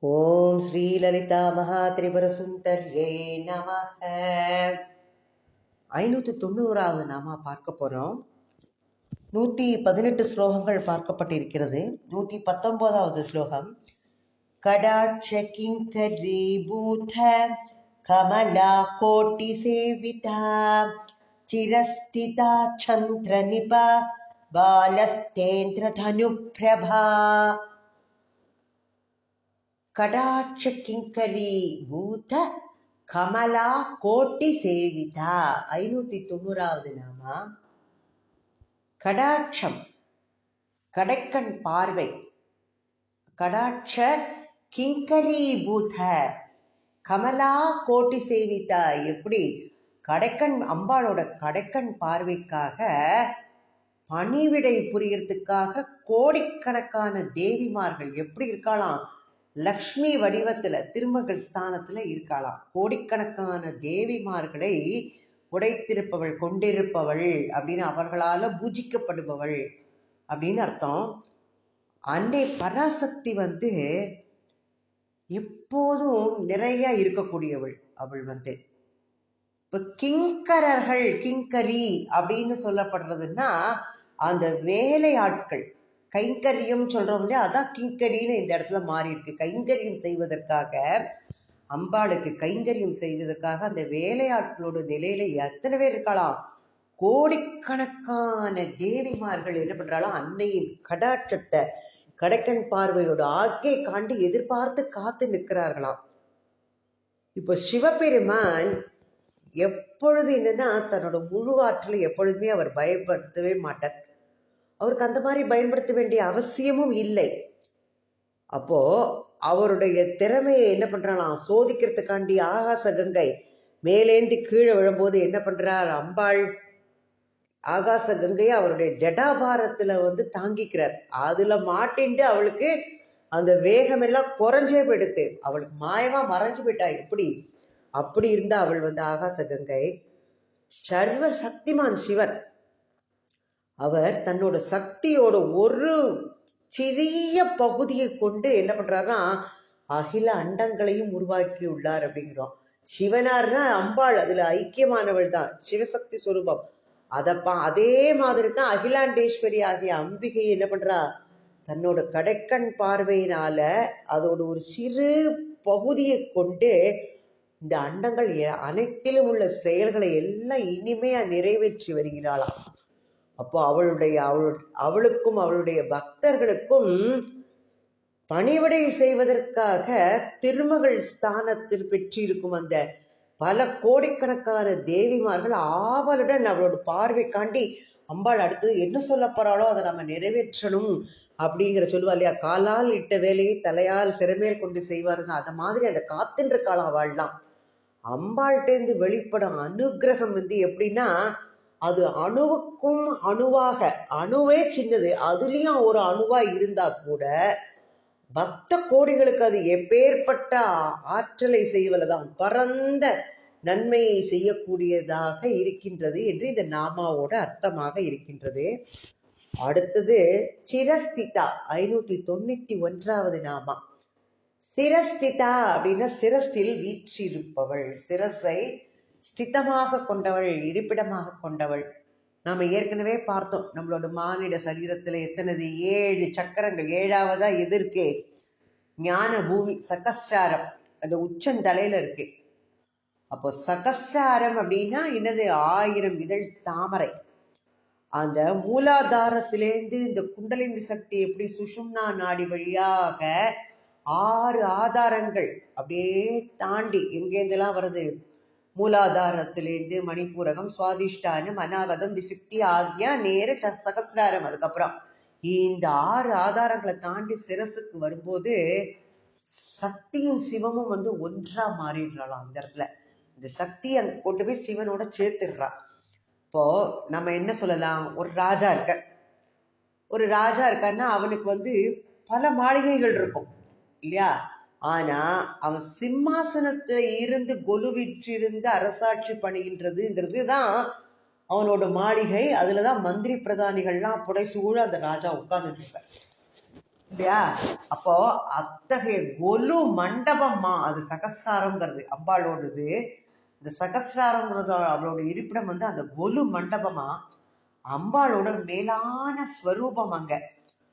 ஓம் ஸ்ரீலலிதா மகா ஏ நமக. ஐநூத்தி தொண்ணூறாவது நாம பார்க்க போறோம். நூத்தி பதினெட்டு ஸ்லோகங்கள் பார்க்கப்பட்டிருக்கிறது. நூத்தி பத்தொன்பதாவது ஸ்லோகம். கடாட்ச கிங்கரி பூத கமலா கோட்டி சேவிதா சிரஸ்திதா சந்திர நிபா பாலஸ்தேந்திர பிரபா கிங்கரி பூத கமலா கோட்டி சேவிதா. ஐநூத்தி தொண்ணூறாவது நாமா? கடாட்சம் கடைக்கண் பார்வை. கடாட்ச கிங்கரி பூத கமலா கோட்டி சேவிதா. எப்படி? கடைக்கண் அம்பாளோட கடைக்கண் பார்வைக்காக பணிவிடை புரியறதுக்காக கோடிக்கணக்கான தேவிமார்கள் எப்படி இருக்கலாம் லக்ஷ்மி வடிவத்துல திருமகள் ஸ்தானத்துல இருக்கலாம் கோடிக்கணக்கான தேவிமார்களை உடைத்திருப்பவள் கொண்டிருப்பவள் அப்படின்னு அவர்களால பூஜிக்கப்படுபவள் அப்படின்னு அர்த்தம். அன்னை பராசக்தி வந்து எப்போதும் நிறைய இருக்கக்கூடியவள் அவள் வந்து. இப்ப கிங்கரர்கள் கிங்கரி அப்படின்னு சொல்லப்படுறதுன்னா அந்த வேலையாட்கள் கைங்கரியம் சொல்றோம் இல்லையா? அதான் கிங்கரின்னு இந்த இடத்துல மாறி இருக்கு. கைங்கரியம் செய்வதற்காக அம்பாளுக்கு கைங்கரியம் செய்வதற்காக அந்த வேலையாட்களோட நிலையில எத்தனை பேர் இருக்கலாம்? கோடிக்கணக்கான தேவிமார்கள் என்ன பண்றாலும் அன்னையின் கடாட்சத்தை கடைக்கண் பார்வையோட ஆக்கை காண்டு எதிர்பார்த்து காத்து நிற்கிறார்களாம். இப்போ சிவபெருமான் எப்பொழுது என்னன்னா தன்னோட முழு ஆற்றலை எப்பொழுதுமே அவர் பயப்படுத்தவே மாட்டார். அவருக்கு அந்த மாதிரி பயன்படுத்த வேண்டிய அவசியமும் இல்லை. அப்போ அவருடைய திறமையை என்ன பண்றாளாம் சோதிக்கிறதுக்காண்டி ஆகாச கங்கை மேலேந்தி கீழே விழும்போது என்ன பண்றார்? அம்பாள் ஆகாச கங்கையை அவருடைய ஜடாபாரத்துல வந்து தாங்கிக்கிறார். அதுல மாட்டின்ட்டு அவளுக்கு அந்த வேகம் எல்லாம் குறைஞ்சே போயிடுத்து அவளுக்கு மாயமா மறைஞ்சு போயிட்டா எப்படி? அப்படி இருந்தா அவள் வந்து ஆகாச கங்கை சர்வ சக்திமான் சிவன். அவர் தன்னோட சக்தியோட ஒரு சிறிய பகுதியை கொண்டு என்ன பண்றாருன்னா அகில அண்டங்களையும் உருவாக்கி உள்ளார் அப்படிங்கிறோம். சிவனார்னா அம்பாள் அதுல ஐக்கியமானவள் தான் சிவசக்தி சுரூபம். அதப்பா அதே மாதிரி தான் அகிலாண்டேஸ்வரி ஆகிய அம்பிகை என்ன பண்றா தன்னோட கடைக்கண் பார்வையினால அதோட ஒரு சிறு பகுதியை கொண்டு இந்த அண்டங்கள் அனைத்திலும் உள்ள செயல்களை எல்லாம் இனிமையா நிறைவேற்றி வருகிறாளாம். அப்போ அவளுடைய அவள் அவளுக்கும் அவளுடைய பக்தர்களுக்கும் பணிவிடை செய்வதற்காக திருமகள் ஸ்தானத்தில் பெற்றிருக்கும் அந்த பல கோடிக்கணக்கான தேவிமார்கள் ஆவலுடன் அவளோட பார்வை காண்டி அம்பாள் அடுத்தது என்ன சொல்ல போறாளோ அதை நம்ம நிறைவேற்றணும் அப்படிங்கிற சொல்லுவா இல்லையா? காலால் இட்ட வேலையை தலையால் சிறமேல் கொண்டு செய்வாருங்க அந்த மாதிரி அந்த காத்துன்ற காலம் அவள்லாம் அம்பாள்கிட்டேருந்து வெளிப்படும் அனுகிரகம் வந்து எப்படின்னா அது அணுவுக்கும் அணுவாக அணுவே சின்னது. அதுலயும் ஒரு அணுவா இருந்தா கூட பக்த கோடிகளுக்கு அது எப்பேற்பட்ட ஆற்றலை செய்வதுதான் பரந்த நன்மையை செய்யக்கூடியதாக இருக்கின்றது என்று இந்த நாமாவோட அர்த்தமாக இருக்கின்றது. அடுத்தது சிரஸ்திதா ஐநூத்தி தொண்ணூத்தி ஒன்றாவது நாமா. சிரஸ்திதா அப்படின்னா சிரசில் வீற்றிருப்பவள். சிரசை ஸ்திதமாக கொண்டவள் இருப்பிடமாக கொண்டவள். நாம ஏற்கனவே பார்த்தோம் நம்மளோட மானிட சரீரத்துல எத்தனது? ஏழு சக்கரங்கள். ஏழாவதா எதிர்க்கே? ஞான பூமி சகஸ்டாரம் அந்த உச்சந்தலையில இருக்கு. அப்போ சகஸ்டாரம் அப்படின்னா என்னது? ஆயிரம் இதழ் தாமரை. அந்த மூலாதாரத்திலேருந்து இந்த குண்டலினி சக்தி எப்படி சுஷும்னா நாடி வழியாக ஆறு ஆதாரங்கள் அப்படியே தாண்டி எங்கேருந்தெல்லாம் வருது? மூலாதாரத்திலேருந்து மணிப்பூரகம் சுவாதிஷ்டானம் அநாகதம் விசுக்தி ஆகிய நேர சகசிராரம். அதுக்கப்புறம் இந்த ஆறு ஆதாரங்களை தாண்டி சிரசுக்கு வரும்போது சக்தியும் சிவமும் வந்து ஒன்றா மாறிடுறாளாம் அந்த இடத்துல. இந்த சக்தி அங்க கொண்டு போய் சிவனோட சேர்த்துடுறா. இப்போ நம்ம என்ன சொல்லலாம்? ஒரு ராஜா இருக்க ஒரு ராஜா இருக்கான்னா அவனுக்கு வந்து பல மாளிகைகள் இருக்கும். இல்லையா? ஆனா அவன் சிம்மாசனத்துல இருந்து கொலுவிற்றிருந்து அரசாட்சி பணிகின்றதுங்கிறது தான் அவனோட மாளிகை. அதுலதான் மந்திரி பிரதானிகள்லாம் புடைசூழ அந்த ராஜா உட்கார்ந்துட்டு இருப்பார் இல்லையா? அப்போ அத்தகைய கொலு மண்டபம்மா அது சகசிராரங்கிறது அம்பாளோடது. இந்த சகசிராரங்கிறது அவளோட இருப்பிடம் வந்து அந்த கொலு மண்டபமா? அம்பாளோட மேலான ஸ்வரூபம் அங்க.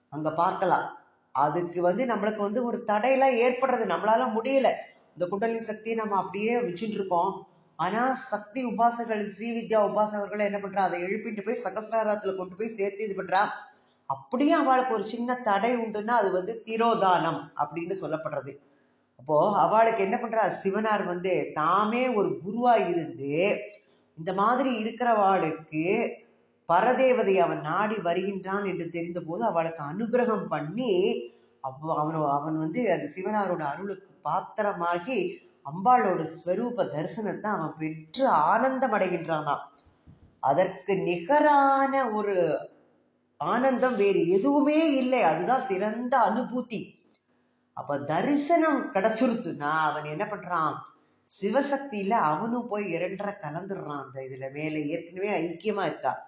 அங்க பார்க்கலாம். அதுக்கு வந்து நம்மளுக்கு வந்து ஒரு தடையெல்லாம் ஏற்படுறது நம்மளால முடியல. இந்த குண்டலின் சக்தியை நம்ம அப்படியே வச்சுட்டு இருக்கோம். ஆனா சக்தி உபாசகர்கள் ஸ்ரீவித்யா உபாசகர்கள் என்ன பண்றா? அதை எழுப்பிட்டு போய் சகசிராரத்துல கொண்டு போய் சேர்த்து இது பண்றா? அப்படியே அவளுக்கு ஒரு சின்ன தடை உண்டுன்னா அது வந்து திரோதானம் அப்படின்னு சொல்லப்படுறது. அப்போ அவளுக்கு என்ன பண்றா? சிவனார் வந்து தாமே ஒரு குருவா இருந்து இந்த மாதிரி இருக்கிறவாளுக்கு பரதேவதை அவன் நாடி வருகின்றான் என்று தெரிந்த போது அவளுக்கு அனுகிரகம் பண்ணி அவ அவன் அவன் வந்து அது சிவனாரோட அருளுக்கு பாத்திரமாகி அம்பாளோட ஸ்வரூப தரிசனத்தை அவன் பெற்று ஆனந்தம் அடைகின்றானாம் அதற்கு நிகரான ஒரு ஆனந்தம் வேறு எதுவுமே இல்லை. அதுதான் சிறந்த அனுபூதி. அப்ப தரிசனம் கிடைச்சிருத்துனா அவன் என்ன பண்றான்? சிவசக்தியில அவனும் போய் இரண்டரை கலந்துடுறான். அந்த இதுல மேல ஏற்கனவே ஐக்கியமா இருக்கான்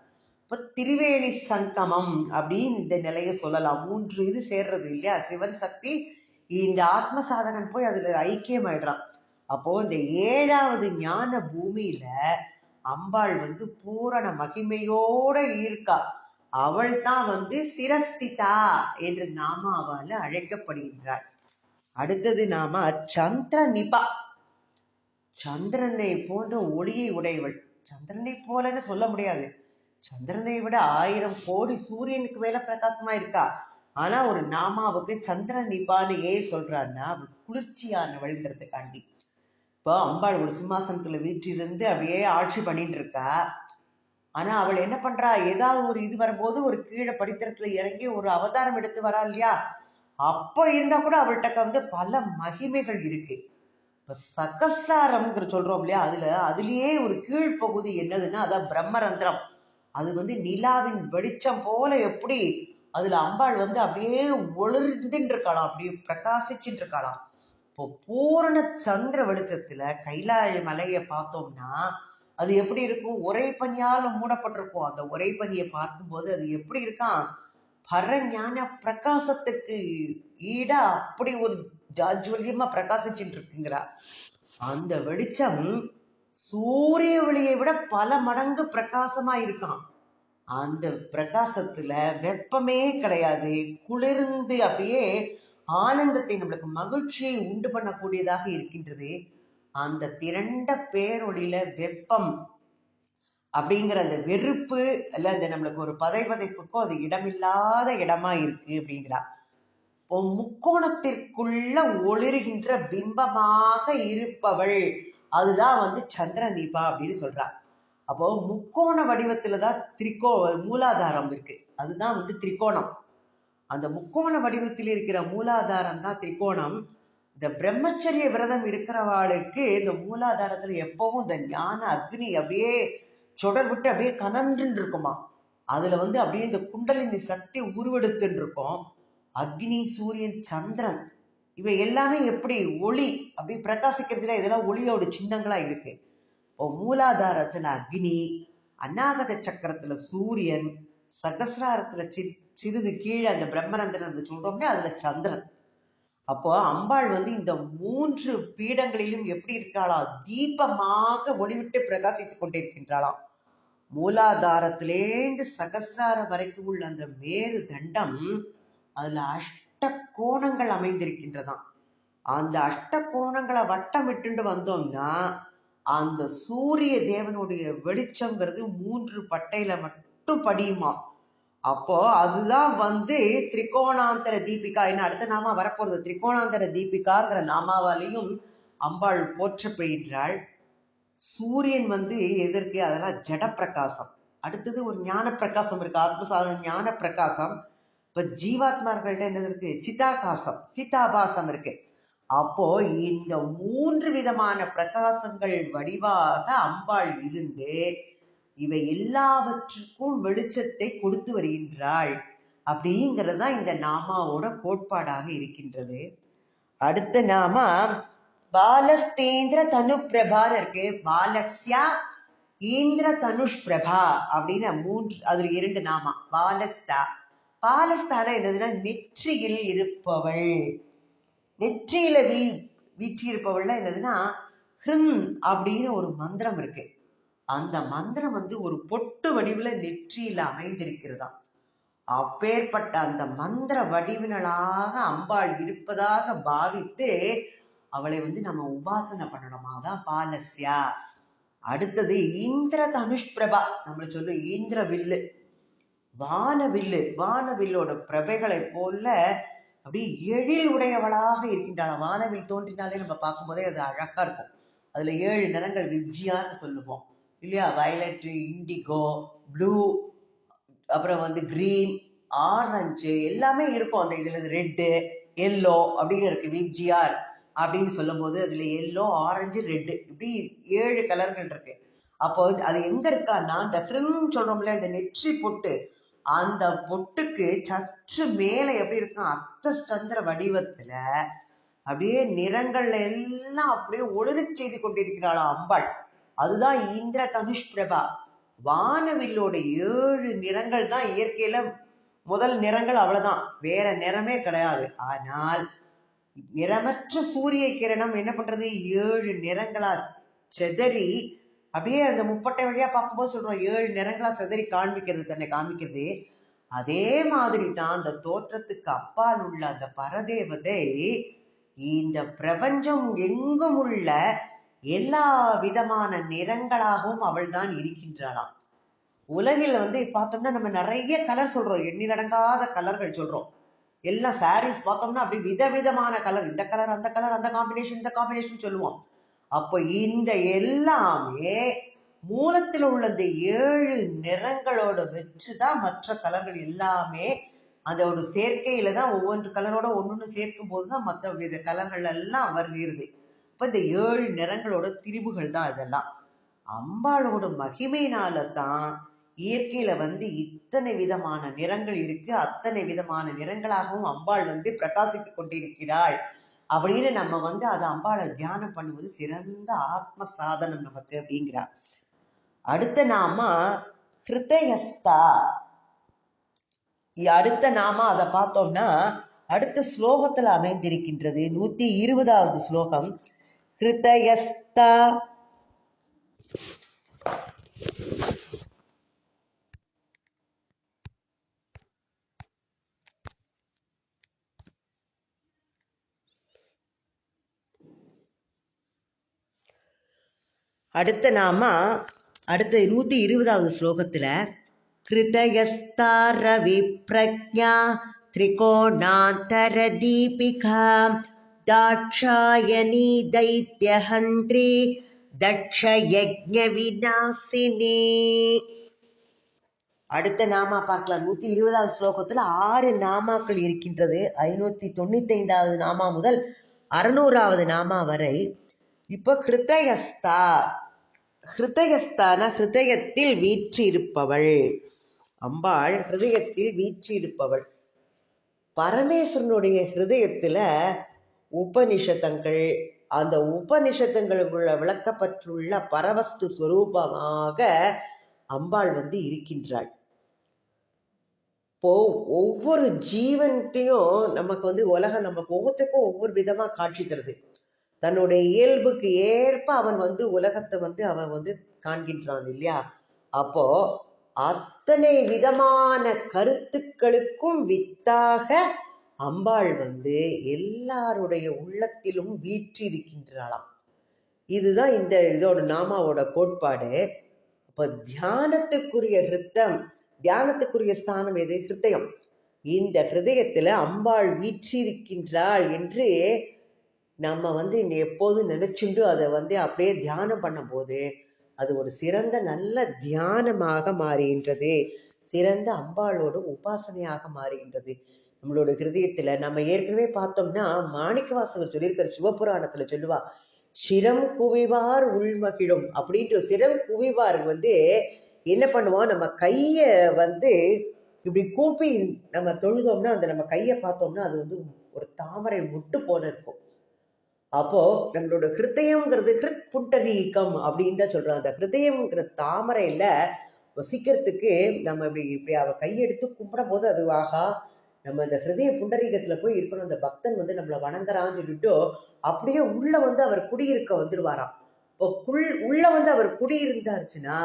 இப்போ திரிவேணி சங்கமம் அப்படின்னு இந்த நிலையை சொல்லலாம். மூன்று இது சேர்றது இல்லையா? சிவன் சக்தி இந்த ஆத்ம சாதகன் போய் அதுல ஐக்கியமாயிடுறான். அப்போ இந்த ஏழாவது ஞான பூமியில அம்பாள் வந்து பூரண மகிமையோட இருக்கா. அவள் தான் வந்து சிரஸ்திதா என்று நாமாவால அழைக்கப்படுகின்றாள். அடுத்தது நாம சந்திர நிபா சந்திரனை போன்ற ஒளியை உடையவள். சந்திரனை போலன்னு சொல்ல முடியாது. சந்திரனை விட ஆயிரம் கோடி சூரியனுக்கு மேல பிரகாசமா இருக்கா ஆனா ஒரு நாமாவுக்கு சந்திர நிபான்னு ஏன் சொல்றான்னா குளிர்ச்சியானவள்ங்கிறதுக்காண்டி இப்போ அம்பாள் ஒரு சிம்மாசனத்துல வீற்றிருந்து அப்படியே ஆட்சி பண்ணிட்டு இருக்கா ஆனா அவள் என்ன பண்றா? ஏதாவது ஒரு இது வரும்போது ஒரு கீழே படித்தரத்துல இறங்கி ஒரு அவதாரம் எடுத்து வரா இல்லையா? அப்போ இருந்தா கூட அவள்கிட்ட வந்து பல மகிமைகள் இருக்கு. இப்ப சகசிராரம்ங்கிற சொல்றோம் இல்லையா? அதுல அதுலயே ஒரு கீழ்ப்பகுதி என்னதுன்னா அதான் பிரம்மரந்திரம். அது வந்து நிலாவின் வெளிச்சம் போல எப்படி அதுல அம்பாள் வந்து அப்படியே ஒளிர்ந்துட்டு இருக்காளாம் அப்படியே பிரகாசிச்சுட்டு இருக்காளாம் இப்போ பூரண சந்திர வெளிச்சத்துல கைலாய மலையை பார்த்தோம்னா அது எப்படி இருக்கும்? ஒரே பனியால் மூடப்பட்டிருக்கும். அந்த உரை பனியை பார்க்கும்போது அது எப்படி இருக்கான் பரஞான பிரகாசத்துக்கு ஈடா அப்படி ஒரு ஜாஜ்வல்யமா பிரகாசிச்சுட்டு இருக்குங்கிறா அந்த வெளிச்சம் சூரிய ஒளியை விட பல மடங்கு பிரகாசமா இருக்கான். அந்த பிரகாசத்துல வெப்பமே கிடையாது. குளிர்ந்து அப்படியே ஆனந்தத்தை நம்மளுக்கு மகிழ்ச்சியை உண்டு பண்ணக்கூடியதாக இருக்கின்றது. அந்த திரண்ட பேரொளியில வெப்பம் அப்படிங்கிற அந்த வெறுப்பு அல்ல அந்த நம்மளுக்கு ஒரு பதை பதைப்புக்கோ அது இடமில்லாத இடமா இருக்கு அப்படிங்கிறா. முக்கோணத்திற்குள்ள ஒளிர்கின்ற பிம்பமாக இருப்பவள். அதுதான் வந்து சந்திர தீபா அப்படின்னு சொல்றா. அப்போ முக்கோண வடிவத்துல தான் திரிகோ மூலாதாரம் இருக்கு. அதுதான் வந்து திரிகோணம். அந்த முக்கோண வடிவத்தில் இருக்கிற மூலாதாரம் தான் திரிகோணம். இந்த பிரம்மச்சரிய விரதம் இருக்கிறவாளுக்கு இந்த மூலாதாரத்துல எப்பவும் இந்த ஞான அக்னி அப்படியே சுடர் விட்டு அப்படியே கனன்றுன்னு இருக்குமா. அதுல வந்து அப்படியே இந்த குண்டலினி சக்தி உருவெடுத்துன்னு இருக்கும். அக்னி சூரியன் சந்திரன். இவை எல்லாமே எப்படி ஒளி அப்படி பிரகாசிக்கிறதுல இதெல்லாம் ஒளியோட சின்னங்களா இருக்கு. இப்போ மூலாதாரத்துல அக்னி அநாகத சக்கரத்துல சூரியன் சகசிராரத்துல சி சிறிது கீழே அந்த பிரம்மரந்திரன் சொல்றோம்னா அதுல சந்திரன். அப்போ அம்பாள் வந்து இந்த மூன்று பீடங்களிலும் எப்படி இருக்காளா? தீபமாக ஒளிவிட்டு பிரகாசித்துக் கொண்டிருக்கின்றாளாம் மூலாதாரத்திலேந்து சகசிரார வரைக்கும் உள்ள அந்த மேரு தண்டம் அதுல அஷ்ட கோணங்கள் அமைந்திருக்கின்றதாம். அந்த அஷ்ட கோணங்களை வட்டமிட்டு வந்தோம்னா அந்த சூரிய தேவனுடைய வெளிச்சம்ங்கிறது மூன்று பட்டையில மட்டும் படியுமா அப்போ அதுதான் வந்து திரிகோணாந்தர தீபிகா. என்ன அடுத்த நாமா வரப்போறது? திரிகோணாந்தர தீபிகாங்கிற நாமாவாலையும் அம்பாள் போற்றப்படுகின்றாள் சூரியன் வந்து எதற்கு? அதெல்லாம் ஜட பிரகாசம் அடுத்தது ஒரு ஞான பிரகாசம் இருக்கு. ஆத்மசாதன ஞான பிரகாசம் இப்ப ஜீவாத்மார்கள்ட்ட என்னது இருக்கு? சிதாகாசம் சிதாபாசம் இருக்கு. அப்போ இந்த மூன்று விதமான பிரகாசங்கள் வடிவாக அம்பாள் இருந்து இவை எல்லாவற்றுக்கும் வெளிச்சத்தை கொடுத்து வருகின்றாள் அப்படிங்கிறது தான் இந்த நாமாவோட கோட்பாடாக இருக்கின்றது. அடுத்த நாமா பாலஸ்தேந்திர தனு பிரபான்னு இருக்கு. பாலஸ்யா ஈந்திர தனுஷ் பிரபா அப்படின்னு மூன்று அதுல இரண்டு நாமா. பாலஸ்தா. பாலஸ்தான என்னதுன்னா நெற்றியில் இருப்பவள். நெற்றியில வீ வீற்றிருப்பவள்னா என்னதுன்னா ஹிரும் அப்படின்னு ஒரு மந்திரம் இருக்கு. அந்த மந்திரம் வந்து ஒரு பொட்டு வடிவுல நெற்றியில அமைந்திருக்கிறதாம். அப்பேற்பட்ட அந்த மந்திர வடிவினளாக அம்பாள் இருப்பதாக பாவித்து அவளை வந்து நம்ம உபாசனை பண்ணணுமா? தான் பாலஸ்யா. அடுத்தது இந்திர தனுஷ் பிரபா நம்மளை சொல்லுவோம் இந்திர வில்லு வானவில்லு வானவில்லோட பிரபைகளை போல அப்படியே எழில் உடையவளாக இருக்கின்றாள். வானவில் தோன்றினாலே நம்ம பார்க்கும்போதே அது அழகா இருக்கும். அதுல ஏழு நிறங்கள் விப்ஜியான்னு சொல்லுவோம். இல்லையா? வயலட்டு இண்டிகோ ப்ளூ அப்புறம் வந்து கிரீன் ஆரஞ்சு எல்லாமே இருக்கும். அந்த இதுல ரெட்டு எல்லோ அப்படின்னு இருக்கு. விப்ஜிஆர் அப்படின்னு சொல்லும் போது அதுல எல்லோ ஆரஞ்சு ரெட்டு இப்படி ஏழு கலர்கள் இருக்கு. அப்போ அது எங்க இருக்கான்னா அந்த ஹிருன்னு சொல்றோம்ல இந்த நெற்றி பொட்டு அந்த பொட்டுக்கு சற்று மேல எப்படி இருக்கும் அர்த்தஸ்தந்திர வடிவத்துல அப்படியே நிறங்கள்ல எல்லாம் அப்படியே ஒளிரச் செய்து கொண்டிருக்கிறாள் அம்பாள். அதுதான் இந்திர தனுஷ் பிரபா. வானவில்லோட ஏழு நிறங்கள் தான் இயற்கையில முதல் நிறங்கள் அவ்வளவுதான். வேற நிறமே கிடையாது. ஆனால் நிறமற்ற சூரிய கிரணம் என்ன பண்றது? ஏழு நிறங்களா செதறி அப்படியே அந்த முப்பட்டை வழியா பார்க்கும்போது சொல்றோம் ஏழு நிறங்களா செதறி காண்பிக்கிறது தன்னை காமிக்கிறது அதே மாதிரி தான் அந்த தோற்றத்துக்கு அப்பால் உள்ள அந்த பரதேவதை இந்த பிரபஞ்சம் எங்கும் உள்ள எல்லா விதமான நிறங்களாகவும் அவள் தான் இருக்கின்றாளாம். உலகில் வந்து பார்த்தோம்னா நம்ம நிறைய கலர் சொல்றோம். எண்ணிலடங்காத கலர்கள் சொல்றோம். எல்லாம் சாரீஸ் பார்த்தோம்னா அப்படி விதவிதமான கலர் இந்த கலர் அந்த கலர் அந்த காம்பினேஷன் இந்த காம்பினேஷன் சொல்லுவோம். அப்போ இந்த எல்லாமே மூலத்தில் உள்ள இந்த ஏழு நிறங்களோட வச்சுதான் மற்ற கலர்கள் எல்லாமே அந்த ஒரு சேர்க்கையில தான் ஒவ்வொரு கலரோட ஒன்னொன்னு சேர்க்கும் போதுதான் மற்ற வித கலர்கள் எல்லாம் வருகிறது. அப்ப இந்த ஏழு நிறங்களோட திரிவுகள் தான் இதெல்லாம். அம்பாளோட மகிமையினால தான் இயற்கையில வந்து இத்தனை விதமான நிறங்கள் இருக்கு. அத்தனை விதமான நிறங்களாகவும் அம்பாள் வந்து பிரகாசித்துக் கொண்டிருக்கிறாள். அப்படின்னு நம்ம வந்து அதை அம்பாளை தியானம் பண்ணுவது சிறந்த ஆத்ம சாதனம் நமக்கு அப்படிங்கிறார் அடுத்த நாம ஹிருதயஸ்தா. அடுத்த நாம அதை பார்த்தோம்னா அடுத்த ஸ்லோகத்துல அமைந்திருக்கின்றது. நூத்தி இருபதாவது ஸ்லோகம். ஹிருதயஸ்தா. அடுத்த நாம அடுத்த நூத்தி இருபதாவது ஸ்லோகத்துல கிருதயஸ்தாரவி பிரஜா திரிகோணாந்தர தீபிகா தாட்சாயணி தைத்தியஹந்திரி தக்ஷ விநாசினி அடுத்த நாமா பார்க்கலாம். நூத்தி இருபதாவது ஸ்லோகத்துல ஆறு நாமாக்கள் இருக்கின்றது. ஐநூத்தி தொண்ணூத்தி ஐந்தாவது நாமா முதல் அறுநூறாவது நாமா வரை. இப்போ கிருத்தயஸ்தா ஹிருதயஸ்தான ஹிருதயத்தில் வீற்றிருப்பவள். அம்பாள் ஹிருதயத்தில் வீற்றிருப்பவள். பரமேஸ்வரனுடைய ஹிருதயத்துல உபனிஷதங்கள் அந்த உபனிஷதங்களுக்குள்ள விளக்கப்பட்டுள்ள பரவஸ்து ஸ்வரூபமாக அம்பாள் வந்து இருக்கின்றாள். இப்போ ஒவ்வொரு ஜீவன்கிட்டையும் நமக்கு வந்து உலகம் நமக்கு ஒவ்வொருத்தருக்கும் ஒவ்வொரு விதமா காட்சி தருது. தன்னுடைய இயல்புக்கு ஏற்ப அவன் வந்து உலகத்தை வந்து அவன் வந்து காண்கின்றான் இல்லையா? அப்போ அத்தனை விதமான கருத்துக்களுக்கும் வித்தாக அம்பாள் வந்து எல்லாருடைய உள்ளத்திலும் வீற்றிருக்கின்றாளாம். இதுதான் இந்த இதோட நாமாவோட கோட்பாடு. இப்ப தியானத்துக்குரிய ஹிருத்தம் தியானத்துக்குரிய ஸ்தானம் எது? ஹிருதயம். இந்த ஹிருதயத்துல அம்பாள் வீற்றிருக்கின்றாள் என்று நம்ம வந்து எப்போதும் நினைச்சுண்டு அதை வந்து அப்படியே தியானம் பண்ணும்போது அது ஒரு சிறந்த நல்ல தியானமாக மாறுகின்றது. சிறந்த அம்பாளோட உபாசனையாக மாறுகின்றது. நம்மளோட ஹிருதயத்துல நம்ம ஏற்கனவே பார்த்தோம்னா மாணிக்க வாசகர் சொல்லியிருக்கிற சிவபுராணத்துல சொல்லுவா சிரம் குவிவார் உள்மகிழும் அப்படின்ற சிரம் குவிவார் வந்து என்ன பண்ணுவோம் நம்ம கைய வந்து இப்படி கூப்பி நம்ம தொழுதோம்னா அந்த நம்ம கையை பார்த்தோம்னா அது வந்து ஒரு தாமரை முட்டு போல இருக்கும். அப்போ நம்மளோட ஹிருதயம்ங்கிறது ஹிருத் புண்டரீகம் அப்படின்னு தான் சொல்றோம் அந்த ஹிருதயம்ங்கிற தாமரையில வசிக்கிறதுக்கு நம்ம இப்படி இப்படி அவ கையெடுத்து கும்பிடும் போது அது ஆகா நம்ம அந்த ஹிருதய புண்டரீகத்துல போய் இருக்கணும். அந்த பக்தன் வந்து நம்மளை வணங்குறான்னு சொல்லிட்டு அப்படியே உள்ள வந்து அவர் குடியிருக்க வந்துடுவாராம் இப்போ குள் உள்ள வந்து அவர் குடியிருந்தாருச்சுன்னா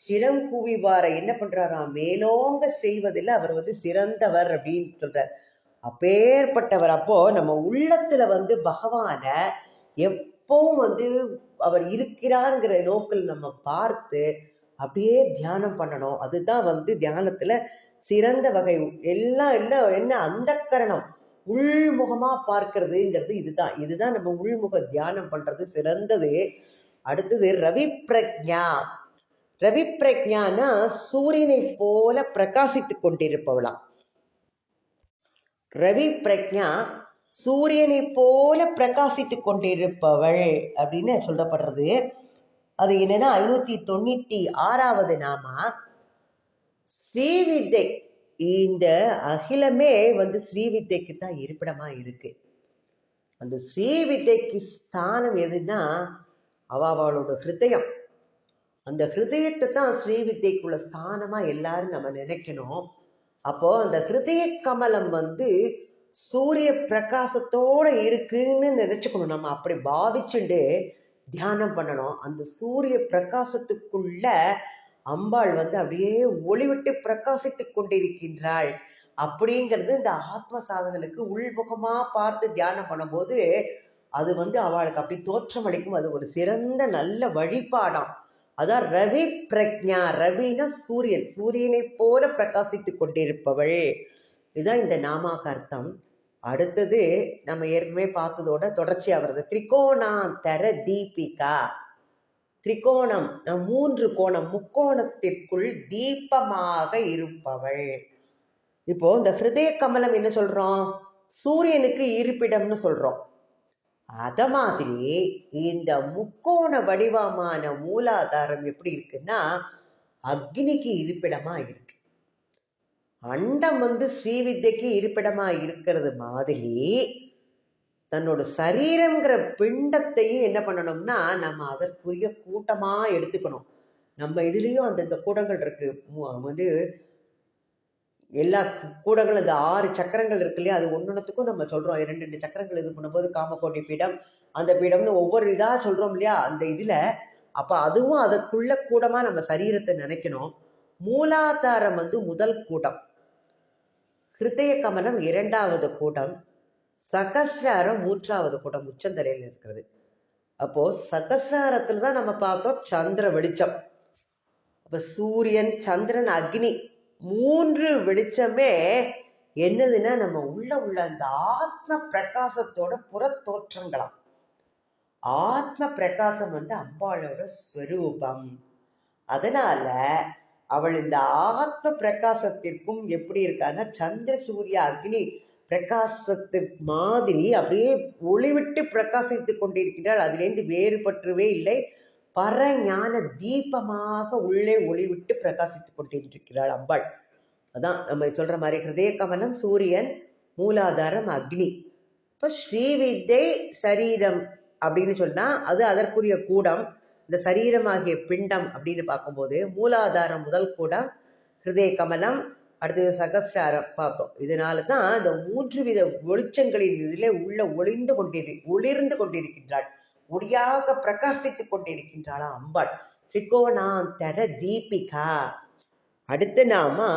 சிரம் கூவிவாரை என்ன பண்றாராம்? மேலோங்க செய்வதில் அவர் வந்து சிறந்தவர் அப்படின்னு சொல்றார். அப்பேற்பட்டவர். அப்போ நம்ம உள்ளத்துல வந்து பகவான எப்பவும் வந்து அவர் இருக்கிறாருங்கிற நோக்கில் நம்ம பார்த்து அப்படியே தியானம் பண்ணணும். அதுதான் வந்து தியானத்துல சிறந்த வகை. எல்லாம் என்ன என்ன அந்த கரணம். உள்முகமா பார்க்கறதுங்கிறது இதுதான். இதுதான் நம்ம உள்முக தியானம் பண்றது சிறந்தது. அடுத்தது ரவி பிரக்ஞா ரவி பிரக்ஞானா சூரியனை போல பிரகாசித்து கொண்டிருப்பவளாம். ரவி பிரக்ஞா சூரியனை போல பிரகாசித்துக் கொண்டிருப்பவள் அப்படின்னு சொல்லப்படுறது. அது என்னன்னா ஐநூத்தி தொண்ணூத்தி ஆறாவது நாமா? ஸ்ரீவித்தை. இந்த அகிலமே வந்து ஸ்ரீவித்தைக்கு தான் இருப்பிடமா இருக்கு. அந்த ஸ்ரீவித்தைக்கு ஸ்தானம் எதுன்னா அவ அவளோட ஹிருதயம். அந்த ஹிருதயத்தை தான் ஸ்ரீவித்தைக்குள்ள ஸ்தானமா எல்லாரும் நம்ம நினைக்கணும். அப்போ அந்த ஹிருதய கமலம் வந்து சூரிய பிரகாசத்தோட இருக்குன்னு நினைச்சுக்கணும். நம்ம அப்படி பாவிச்சுண்டு தியானம் பண்ணணும். அந்த சூரிய பிரகாசத்துக்குள்ள அம்பாள் வந்து அப்படியே ஒளிவிட்டு பிரகாசித்துக் கொண்டிருக்கின்றாள் அப்படிங்கிறது இந்த ஆத்ம சாதகனுக்கு உள்முகமா பார்த்து தியானம் பண்ணும்போது அது வந்து அவளுக்கு அப்படி தோற்றம் அளிக்கும் அது ஒரு சிறந்த நல்ல வழிபாடாம். அதான் ரவி பிரக்ஞா ரவினா சூரியன். சூரியனை போல பிரகாசித்து கொண்டிருப்பவள். இதுதான் இந்த நாமாக்கு அர்த்தம் அடுத்தது நம்ம ஏற்கனவே பார்த்ததோட தொடர்ச்சியா வருது திரிகோணாந்தர தீபிகா. திரிகோணம் மூன்று கோணம் முக்கோணத்திற்குள் தீபமாக இருப்பவள். இப்போ இந்த ஹிருதய கமலம் என்ன சொல்றோம்? சூரியனுக்கு இருப்பிடம்னு சொல்றோம். அத மாதிரி இந்த முக்கோண வடிவமான மூலாதாரம் எப்படி இருக்குன்னா அக்னிக்கு இருப்பிடமா இருக்கு. அண்டம் வந்து ஸ்ரீவித்யக்கு இருப்பிடமா இருக்கிறது மாதிரி தன்னோட சரீரம்ங்கிற பிண்டத்தையும் என்ன பண்ணணும்னா நம்ம அதற்குரிய கூட்டமா எடுத்துக்கணும். நம்ம இதுலயும் அந்தந்த கூடங்கள் இருக்கு. வந்து எல்லா கூடங்கள் அந்த ஆறு சக்கரங்கள் இருக்கு இல்லையா? அது ஒன்னொன்றுத்துக்கும் நம்ம சொல்றோம். ரெண்டு ரெண்டு சக்கரங்கள் இது பண்ணும்போது காமக்கோட்டி பீடம் அந்த பீடம்னு ஒவ்வொரு இதா சொல்றோம் இல்லையா? அந்த இதுல அப்ப அதுவும் அதற்குள்ள கூடமா நம்ம சரீரத்தை நினைக்கணும். மூலாதாரம் வந்து முதல் கூட்டம். ஹிருதய கமலம் இரண்டாவது கூட்டம். சகசிராரம் மூன்றாவது கூட்டம் உச்சந்தரையில் இருக்கிறது. அப்போ சகசிராரத்துல தான் நம்ம பார்த்தோம் சந்திர வெளிச்சம். அப்ப சூரியன் சந்திரன் அக்னி மூன்று வெளிச்சமே என்னதுன்னா நம்ம உள்ள உள்ள அந்த ஆத்ம பிரகாசத்தோட புறத்தோற்றங்களாம். ஆத்ம பிரகாசம் வந்து அம்பாளோட ஸ்வரூபம். அதனால அவள் இந்த ஆத்ம பிரகாசத்திற்கும் எப்படி இருக்கான்னா சந்திர சூரிய அக்னி பிரகாசத்திற்கு மாதிரி அப்படியே ஒளிவிட்டு பிரகாசித்துக் கொண்டிருக்கிறாள். அதிலிருந்து வேறுபற்றவே இல்லை. பரஞான தீபமாக உள்ளே ஒளிவிட்டு பிரகாசித்துக் கொண்டிருக்கிறாள் அம்பாள். அதான் நம்ம சொல்ற மாதிரி ஹிருதய கமலம் சூரியன் மூலாதாரம் அக்னி. இப்போ ஸ்ரீவித்தை சரீரம் அப்படின்னு சொன்னா அது அதற்குரிய கூடம். இந்த சரீரமாகிய பிண்டம் அப்படின்னு பார்க்கும்போது மூலாதாரம் முதல் கூடம் ஹிருதய கமலம் அடுத்தது சகசிராரம் பார்த்தோம். இதனால தான் இந்த மூன்று வித வெளிச்சங்களின் இதிலே உள்ள ஒளிந்து கொண்டிரு ஒளிர்ந்து கொண்டிருக்கின்றாள். ஒளியாக பிரகாசித்துக் கொண்டிருக்கின்றாளா அம்பாள். திரிகோணாந்தர தீபிகா. அடுத்த நாம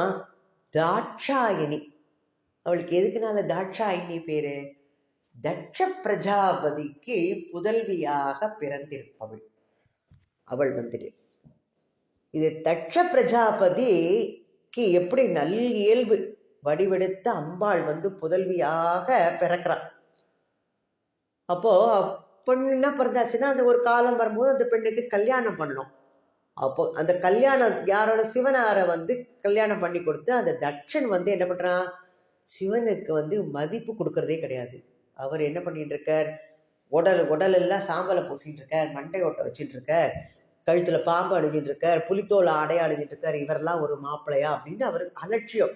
தாட்சாயணி. அவளுக்கு எதுக்குனால தாட்சாயினி பேரு? தட்ச பிரஜாபதிக்கு புதல்வியாக பிறந்திருப்பவள். அவள் வந்துட்டு இது தட்ச பிரஜாபதிக்கு எப்படி நல் இயல்பு வடிவெடுத்த அம்பாள் வந்து புதல்வியாக பிறக்கிறாள். அப்போ பெண் பிறந்தாச்சுன்னா அந்த ஒரு காலம் வரும்போது அந்த பெண்ணுக்கு கல்யாணம் பண்ணணும். அப்போ அந்த கல்யாணம் யாரோட சிவனாரை வந்து கல்யாணம் பண்ணி கொடுத்து அந்த தட்சன் வந்து என்ன பண்ணுறான் சிவனுக்கு வந்து மதிப்பு கொடுக்கறதே கிடையாது. அவர் என்ன பண்ணிட்டு இருக்கார்? உடல் உடல் எல்லாம் சாம்பலை பூசிட்டு இருக்கார் மண்டை ஓட்டை வச்சுட்டு இருக்கார் கழுத்துல பாம்பு அணிஞ்சிட்டு இருக்கார் புலித்தோலை ஆடை அணிஞ்சிட்டு இருக்கார் இவரெல்லாம் ஒரு மாப்பிள்ளையா அப்படின்னு அவர் அலட்சியம்.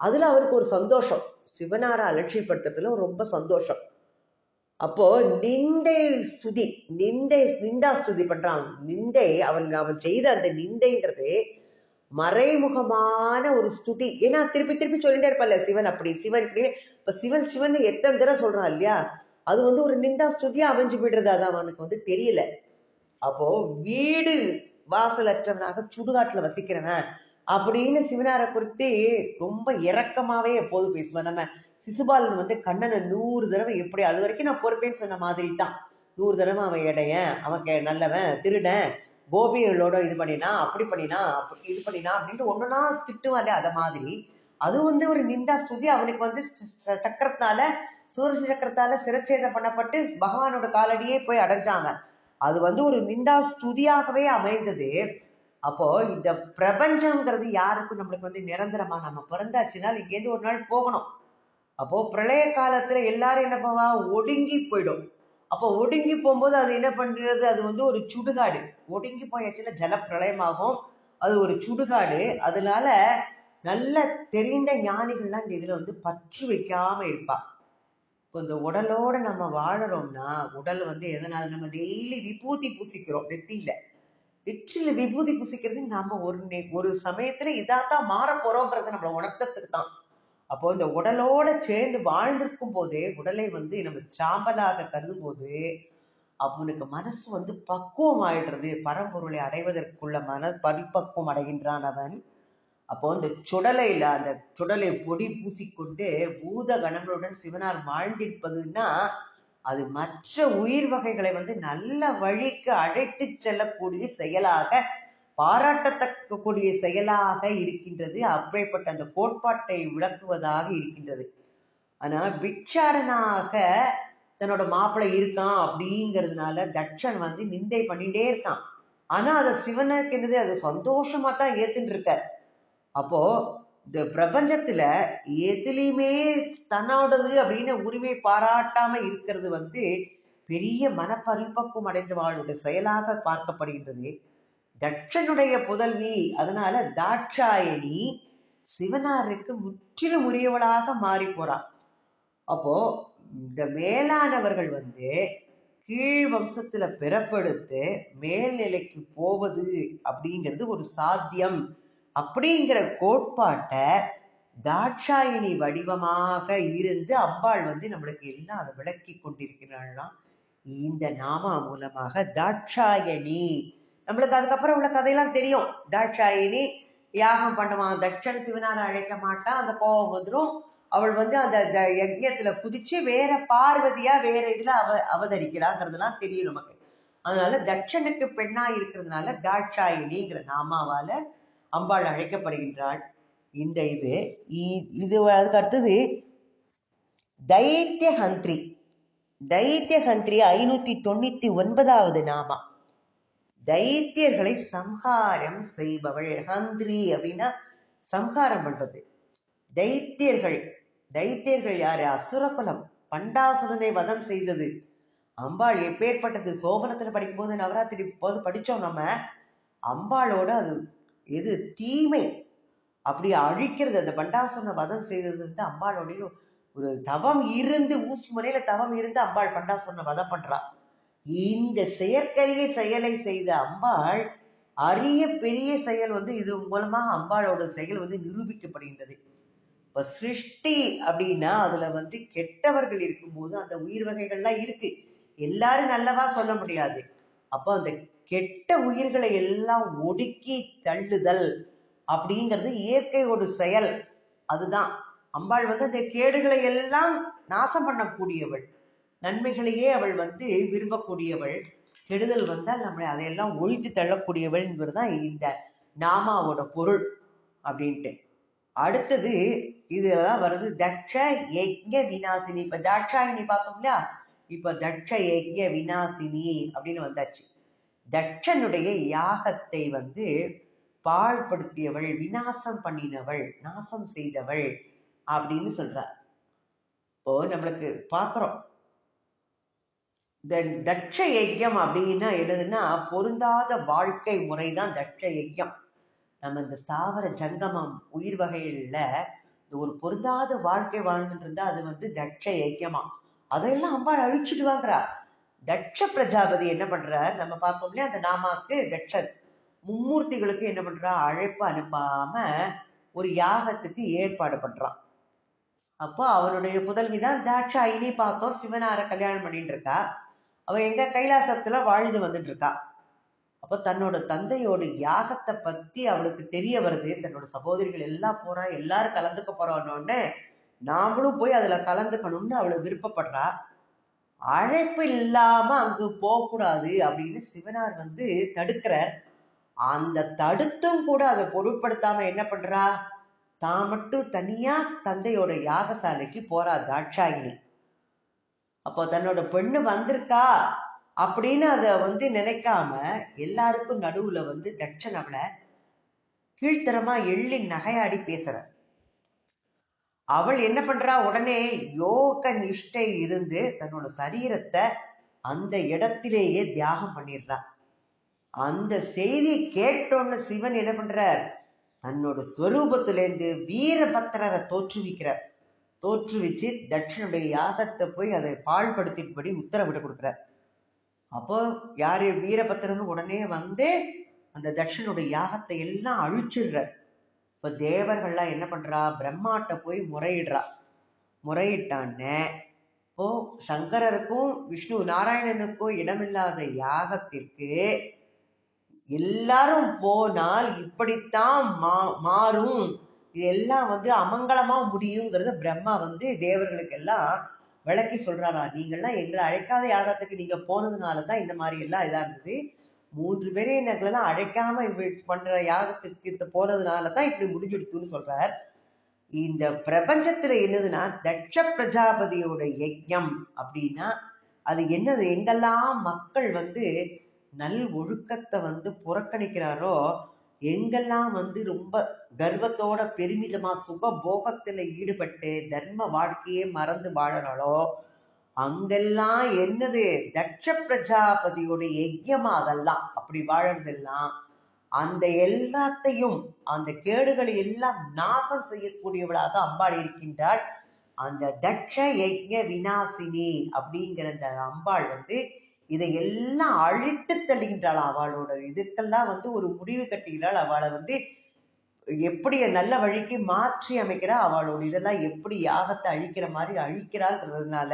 அதுல அவருக்கு ஒரு சந்தோஷம். சிவனாரை அலட்சியப்படுத்துறதுல ரொம்ப சந்தோஷம். அப்போ நிந்தை ஸ்துதி நிந்தை நிந்தா ஸ்துதி பண்றான். நிந்தை அவன் அவன் செய்த அந்த நிந்தைன்றது மறைமுகமான ஒரு ஸ்துதி. ஏன்னா திருப்பி திருப்பி சொல்லிட்டே இருப்பல்ல சிவன் அப்படி சிவன் இப்படி. இப்ப சிவன் சிவன் எத்தனை தடவை சொல்றான் இல்லையா? அது வந்து ஒரு நிந்தா ஸ்துதியா அமைஞ்சு விடுறது அது அவனுக்கு வந்து தெரியல. அப்போ வீடு வாசலற்றவனாக சுடுகாட்டுல வசிக்கிறவன் அப்படின்னு சிவனாரை குறித்து ரொம்ப இரக்கமாவே எப்போதும் பேசுவேன். நம்ம சிசுபாலன் வந்து கண்ணனை நூறு தடவை எப்படி அது வரைக்கும் நான் பொறுப்பேன்னு சொன்ன மாதிரி தான் நூறு தடவை அவன் இடையன் அவன் நல்லவன் திருடன் கோபிகளோட இது பண்ணினா அப்படி பண்ணினா அப்படி இது பண்ணினா அப்படின்ட்டு ஒன்றுனா திட்டுவான்ல அதை மாதிரி. அது வந்து ஒரு நிந்தா ஸ்துதி அவனுக்கு வந்து சக்கரத்தால சூரசி சக்கரத்தால சிரச்சேதம் பண்ணப்பட்டு பகவானோட காலடியே போய் அடைஞ்சாங்க. அது வந்து ஒரு நிந்தா ஸ்துதியாகவே அமைந்தது. அப்போ இந்த பிரபஞ்சம்ங்கிறது யாருக்கும் நம்மளுக்கு வந்து நிரந்தரமா நம்ம பிறந்தாச்சுன்னா இங்கேருந்து ஒரு நாள் போகணும். அப்போ பிரளய காலத்துல எல்லாரும் என்ன பண்ணுவா? ஒடுங்கி போயிடும். அப்போ ஒடுங்கி போகும்போது அது என்ன பண்றது? அது வந்து ஒரு சுடுகாடு. ஒடுங்கி போயாச்சுன்னா ஜல பிரளயமாகும் அது ஒரு சுடுகாடு. அதனால நல்ல தெரிந்த ஞானிகள்லாம் இந்த இதுல வந்து பற்று வைக்காம இருப்பா. இப்போ இந்த உடலோட நம்ம வாழறோம்னா உடல் வந்து எதனால நம்ம டெய்லி விபூதி பூசிக்கிறோம்? நெத்தியில. வெற்றில விபூதி பூசிக்கிறது நம்ம ஒரு ஒரு சமயத்துல இதாத்தான் மாற போறோம்ன்றத நம்மளை உணர்த்தத்துக்கு தான் அப்போ இந்த உடலோட சேர்ந்து வாழ்ந்திருக்கும் போதே உடலை வந்து நம்ம சாம்பலாக கருதும் போது அவனுக்கு மனசு வந்து பக்குவம் ஆயிடுறது பரம்பொருளை அடைவதற்குள்ள மன பரிபக்குவம் அடைகின்றான் அவன். அப்போ இந்த சுடலையில அந்த சுடலை பொடி பூசிக்கொண்டு பூத கணங்களுடன் சிவனார் வாழ்ந்திருப்பதுன்னா அது மற்ற உயிர் வகைகளை வந்து நல்ல வழிக்கு அழைத்து செல்லக்கூடிய செயலாக பாராட்டத்தக்கக்கூடிய செயலாக இருக்கின்றது. அப்படிப்பட்ட அந்த கோட்பாட்டை விளக்குவதாக இருக்கின்றது. ஆனா பிக்ஷாடனாக தன்னோட மாப்பிள்ளை இருக்கான் அப்படிங்கிறதுனால தட்சன் வந்து நிந்தை பண்ணிட்டே இருக்கான். ஆனா அதை சிவனுக்கு என்னது அது சந்தோஷமா தான் ஏத்துட்டு இருக்கார் அப்போ இந்த பிரபஞ்சத்துல எதுலையுமே தன்னோடது அப்படின்னு உரிமை பாராட்டாம இருக்கிறது வந்து பெரிய மனப்பரிபக்குவம் அடைந்தவாளுடைய செயலாக பார்க்கப்படுகின்றது. தட்சனுடைய புதல்வி. அதனால தாட்சாயணி சிவனாருக்கு முற்றிலும் உரியவளாக மாறி போறான் அப்போ இந்த மேலானவர்கள் வந்து கீழ் வம்சத்துல பிறப்படுத்து மேல்நிலைக்கு போவது அப்படிங்கிறது ஒரு சாத்தியம். அப்படிங்கிற கோட்பாட்டை தாட்சாயணி வடிவமாக இருந்து அம்பாள் வந்து நம்மளுக்கு எல்லாம் அதை விளக்கி கொண்டிருக்கிறாள்லாம் இந்த நாமா மூலமாக தாட்சாயணி. நம்மளுக்கு அதுக்கப்புறம் உள்ள கதையெல்லாம் தெரியும். தாட்சாயினி யாகம் பண்ணுவான். தட்சன் சிவனாரை அழைக்க மாட்டான். அந்த கோபம் வந்துடும் அவள் வந்து அந்த த- யஜ்ஞத்துல குதிச்சு வேற பார்வதியா வேற இதுல அவ அவதரிக்கிறாங்கிறதுலாம் தெரியும் நமக்கு. அதனால தட்சனுக்கு பெண்ணா இருக்கிறதுனால தாட்சாயினிங்கிற நாமாவால அம்பாள் அழைக்கப்படுகின்றாள். இந்த இது இ- இது அதுக்கு அடுத்தது தைத்திய ஹந்திரி தைத்திய ஹந்திரி ஐநூத்தி தொண்ணூத்தி ஒன்பதாவது நாமா. தைத்தியர்களை சம்ஹாரம் செய்பவள் ஹந்திரி அப்படின்னா சம்ஹாரம் பண்றது. தைத்தியர்கள் தைத்தியர்கள் யாரு? அசுரகுலம் பண்டாசுரனை வதம் செய்தது. அம்பாள் எப்பேற்பட்டது? சோபனத்துல படிக்கும்போது நவராத்திரி போது படிச்சோம் நம்ம. அம்பாளோட அது எது? தீமை. அப்படி அழிக்கிறது. அந்த பண்டாசுரனை வதம் செய்தது வந்து அம்பாளுடைய ஒரு தவம் இருந்து ஊசி முறையில தவம் இருந்து அம்பாள் பண்டாசுரனை வதம் பண்றான் இந்த செயற்கரிய செயலை செய்த அம்பாள் அரிய பெரிய செயல் வந்து இது மூலமாக அம்பாளோட செயல் வந்து நிரூபிக்கப்படுகின்றது. இப்ப சிருஷ்டி அப்படின்னா அதுல வந்து கெட்டவர்கள் இருக்கும்போது அந்த உயிர் வகைகள்லாம் இருக்கு. எல்லாரும் நல்லவா சொல்ல முடியாது. அப்போ அந்த கெட்ட உயிர்களை எல்லாம் ஒடுக்கி தள்ளுதல் அப்படிங்கிறது இயற்கையோட செயல். அதுதான். அம்பாள் வந்து அந்த கேடுகளை எல்லாம் நாசம் பண்ணக்கூடியவள். நன்மைகளையே அவள் வந்து விரும்பக்கூடியவள். கெடுதல் வந்தால் நம்மளை அதையெல்லாம் ஒழித்து தள்ளக்கூடியவள் என்பதுதான் இந்த நாமாவோட பொருள் அப்படின்ட்டு. அடுத்தது இதுதான் வருது தட்ச யஜ்ய விநாசினி. இப்ப தட்சாயினி பார்த்தோம் இல்லையா? இப்ப தட்ச யஜ்ய விநாசினி அப்படின்னு வந்தாச்சு. தட்சனுடைய யாகத்தை வந்து பாழ்படுத்தியவள் விநாசம் பண்ணினவள் நாசம் செய்தவள் அப்படின்னு சொல்றார். இப்போ நம்மளுக்கு பார்க்குறோம். இந்த தட்ச யஜ்யம் அப்படின்னா என்னதுன்னா பொருந்தாத வாழ்க்கை முறை தான் தட்ச யஜ்யம். நம்ம இந்த ஸ்தாவர ஜங்கமம் உயிர் வகையில் ஒரு பொருந்தாத வாழ்க்கை வாழ்ந்துட்டு இருந்தா அது வந்து தட்ச யஜ்யமா. அதையெல்லாம் அம்பாள் அழிச்சுட்டு வாங்குறா. தட்ச பிரஜாபதி என்ன பண்றார்? நம்ம பார்த்தோம் இல்லையா அந்த நாமாக்கு தட்சன் மும்மூர்த்திகளுக்கு என்ன பண்றா? அழைப்பு அனுப்பாம ஒரு யாகத்துக்கு ஏற்பாடு பண்றான் அப்போ அவனுடைய புதல்வி தான் தாட்சாயினி பார்த்தோம் சிவனார கல்யாணம் பண்ணிட்டு இருக்கா. அவ எங்க கைலாசத்துல வாழ்ந்து வந்துட்டு இருக்கா அப்ப தன்னோட தந்தையோட யாகத்தை பத்தி அவளுக்கு தெரிய வருது. தன்னோட சகோதரிகள் எல்லாம் போறா எல்லாரும் கலந்துக்க போறோன்னொடனே நாமளும் போய் அதுல கலந்துக்கணும்னு அவளை விருப்பப்படுறா. அழைப்பு இல்லாம அங்கு போகக்கூடாது அப்படின்னு சிவனார் வந்து தடுக்கிறார். அந்த தடுத்தும் கூட அதை பொருட்படுத்தாம என்ன பண்றா? தான் மட்டும் தனியா தந்தையோட யாகசாலைக்கு போறா தாட்சாயினி. அப்போ தன்னோட பெண்ணு வந்திருக்கா அப்படின்னு அதை வந்து நினைக்காம எல்லாருக்கும் நடுவுல வந்து தட்சன் அவளை கீழ்த்தரமா எள்ளி நகையாடி பேசுற அவள் என்ன பண்றா? உடனே யோக நிஷ்டை இருந்து தன்னோட சரீரத்தை அந்த இடத்திலேயே தியாகம் பண்ணிடுறா. அந்த செய்தி கேட்டோன்னு சிவன் என்ன பண்றார்? தன்னோட ஸ்வரூபத்திலேருந்து வீரபத்திரரை தோற்றுவிக்கிறார். தோற்றுவிச்சு தட்சனுடைய யாகத்தை போய் அதை பாழ்படுத்தின்படி உத்தரவிட கொடுக்குறார். அப்போ யாரு வீரபத்திரன் உடனே வந்து அந்த தட்சனுடைய யாகத்தை எல்லாம் அழிச்சிடுறார். இப்ப தேவர்கள்லாம் என்ன பண்றா? பிரம்மாட்ட போய் முறையிடுறா. முறையிட்டான்னு இப்போ சங்கரருக்கும் விஷ்ணு நாராயணனுக்கும் இடமில்லாத யாகத்திற்கு எல்லாரும் போனால் இப்படித்தான் மா மாறும். இதெல்லாம் வந்து அமங்கலமா முடியுங்கிறத பிரம்மா வந்து தேவர்களுக்கு எல்லாம் விளக்கி சொல்றாரா? நீங்கள்லாம் எங்களை அழைக்காத யாகத்துக்கு நீங்க போனதுனால தான் இந்த மாதிரி எல்லாம் இதா இருந்தது. மூன்று பேரே எங்களெல்லாம் அழைக்காம இப்படி பண்ற யாகத்துக்கு போனதுனால தான் இப்படி முடிஞ்சுடுத்துன்னு சொல்றார். இந்த பிரபஞ்சத்துல என்னதுன்னா தட்ச பிரஜாபதியோட யஜ்யம் அப்படின்னா அது என்னது? எங்கெல்லாம் மக்கள் வந்து நல் ஒழுக்கத்தை வந்து புறக்கணிக்கிறாரோ எங்கெல்லாம் வந்து ரொம்ப கர்வத்தோட பெருமிதமா சுக போகத்துல ஈடுபட்டு தர்ம வாழ்க்கையே மறந்து வாழனாலோ அங்கெல்லாம் என்னது? தட்ச பிரஜாபதியோட யஜ்யமா அதெல்லாம். அப்படி வாழறதெல்லாம் அந்த எல்லாத்தையும் அந்த கேடுகளை எல்லாம் நாசம் செய்யக்கூடியவளாக அம்பாள் இருக்கின்றாள். அந்த தட்ச யஜ்ய வினாசினி அப்படிங்கிற அந்த அம்பாள் வந்து இதை எல்லாம் அழித்து தள்ளுகின்றாள். அவளோட இதுக்கெல்லாம் வந்து ஒரு முடிவு கட்டுகிறாள் அவளை வந்து எப்படி நல்ல வழிக்கு மாற்றி அமைக்கிறா அவளோட? இதெல்லாம் எப்படி யாகத்தை அழிக்கிற மாதிரி அழிக்கிறாங்கிறதுனால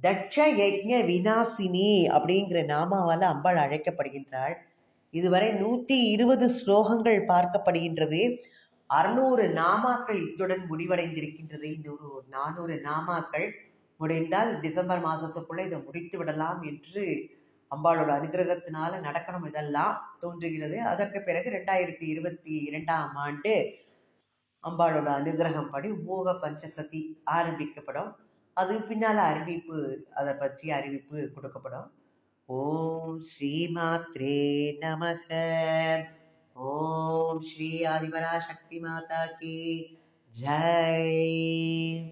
தட்ச யஜ்ய வினாசினி அப்படிங்கிற நாமாவால அம்பாள் அழைக்கப்படுகின்றாள். இதுவரை நூத்தி இருபது ஸ்லோகங்கள் பார்க்கப்படுகின்றது. அறுநூறு நாமாக்கள் இத்துடன் முடிவடைந்திருக்கின்றது. இந்த ஒரு நானூறு நாமாக்கள் முடிந்தால் டிசம்பர் மாதத்துக்குள்ள இதை முடித்து விடலாம் என்று அம்பாளோட அனுகிரகத்தினால நடக்கணும் இதெல்லாம் தோன்றுகிறது. அதற்கு பிறகு ரெண்டாயிரத்தி இருபத்தி இரண்டாம் ஆண்டு அம்பாளோட அனுகிரகம் படி மோக பஞ்சசதி ஆரம்பிக்கப்படும். அது பின்னால அறிவிப்பு அதை பற்றி அறிவிப்பு கொடுக்கப்படும். ஓம் ஸ்ரீமாத்ரே நமக. ஓம் ஸ்ரீ ஆதிபரா சக்தி மாதா கி. ஜெய்.